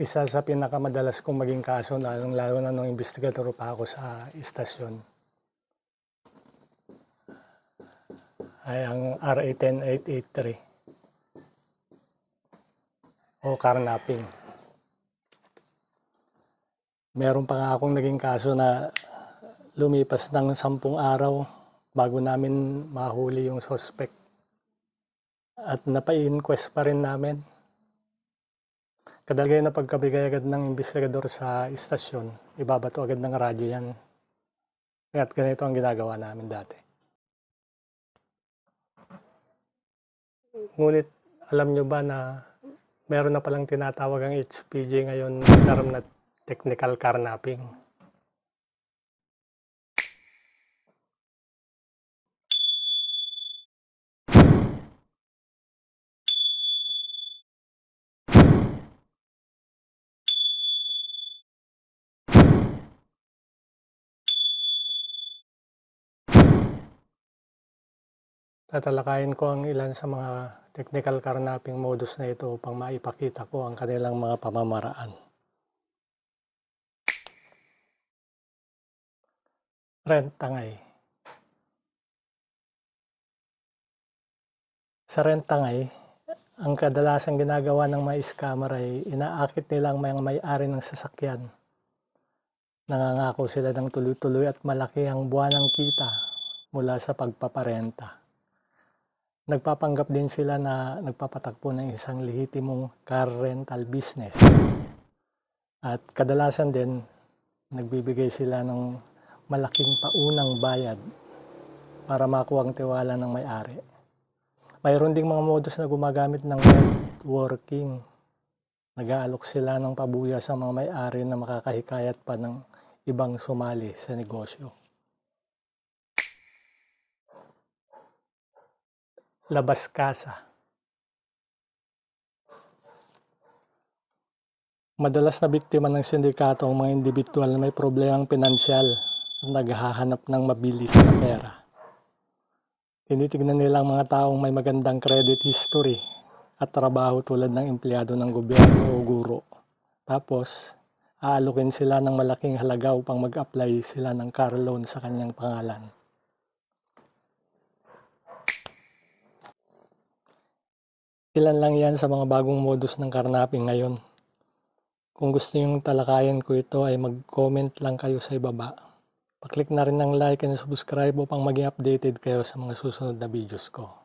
Isa sa pinakamadalas kong maging kaso lalong-lalo na nung investigador pa ako sa istasyon ay ang RA 10883 o carnapping. Meron pa nga akong naging kaso na lumipas ng sampung araw bago namin mahuli yung suspect. At napa-inquest pa rin namin. Kadalagay na pagkabigay agad ng investigador sa istasyon, ibabato agad ng radyo yan. Kaya't ganito ang ginagawa namin dati. Ngunit alam nyo ba na meron na palang tinatawag ang HPG ngayon na term na technical carnapping? Tatalakayin ko ang ilan sa mga technical carnapping modus na ito upang maipakita ko ang kanilang mga pamamaraan. Rent tangay. Sa rent tangay, ang kadalasang ginagawa ng mga scammer ay inaakit nila ang may-ari ng sasakyan. Nangangako sila ng tuloy-tuloy at malaki ang buwanang kita mula sa pagpaparenta. Nagpapanggap din sila na nagpapatagpo ng isang lehitimong car rental business. At kadalasan din, nagbibigay sila ng malaking paunang bayad para makuha ang tiwala ng may-ari. Mayroon ding mga modus na gumagamit ng networking. Nag-aalok sila ng pabuya sa mga may-ari na makakahikayat pa ng ibang sumali sa negosyo. Labas kasa. Madalas na biktima ng sindikato ang mga individual na may problemang pinansyal at naghahanap ng mabilis na pera. Tinitignan nila ang mga taong may magandang credit history at trabaho tulad ng empleyado ng gobyerno o guro. Tapos, aalokin sila ng malaking halaga upang mag-apply sila ng car loan sa kanyang pangalan. Ilan lang yan sa mga bagong modus ng karnaping ngayon. Kung gusto nyong talakayan ko ito ay mag-comment lang kayo sa ibaba. Paklik na rin ng like and subscribe upang maging updated kayo sa mga susunod na videos ko.